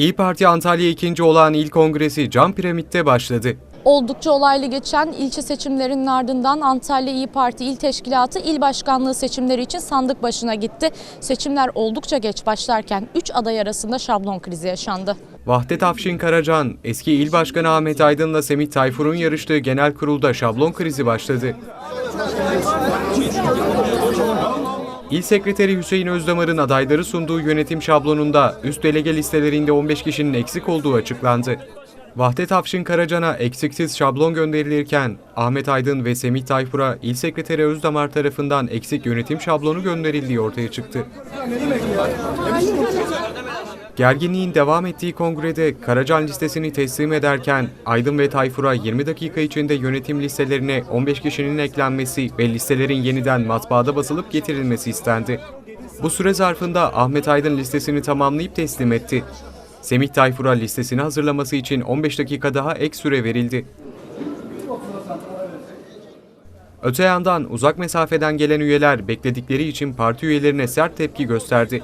İyi Parti Antalya ikinci olan il kongresi Cam Piramit'te başladı. Oldukça olaylı geçen ilçe seçimlerinin ardından Antalya İyi Parti İl Teşkilatı il başkanlığı seçimleri için sandık başına gitti. Seçimler oldukça geç başlarken 3 aday arasında şablon krizi yaşandı. Vahdet Afşin Karacan, eski il başkanı Ahmet Aydın'la Semih Tayfur'un yarıştığı genel kurulda şablon krizi başladı. İl Sekreteri Hüseyin Özdamar'ın adayları sunduğu yönetim şablonunda üst delege listelerinde 15 kişinin eksik olduğu açıklandı. Vahdet Afşin Karacan'a eksiksiz şablon gönderilirken Ahmet Aydın ve Semih Tayfur'a İl Sekreteri Özdamar tarafından eksik yönetim şablonu gönderildiği ortaya çıktı. Gerginliğin devam ettiği kongrede Karacan listesini teslim ederken Aydın ve Tayfur'a 20 dakika içinde yönetim listelerine 15 kişinin eklenmesi ve listelerin yeniden matbaada basılıp getirilmesi istendi. Bu süre zarfında Ahmet Aydın listesini tamamlayıp teslim etti. Semih Tayfur'a listesini hazırlaması için 15 dakika daha ek süre verildi. Öte yandan uzak mesafeden gelen üyeler bekledikleri için parti üyelerine sert tepki gösterdi.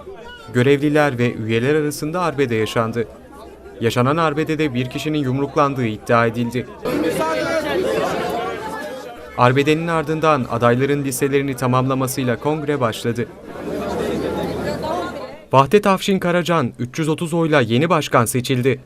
Görevliler ve üyeler arasında arbede yaşandı. Yaşanan arbedede bir kişinin yumruklandığı iddia edildi. Arbedenin ardından adayların listelerini tamamlamasıyla kongre başladı. Vahdet Afşin Karacan 330 oyla yeni başkan seçildi.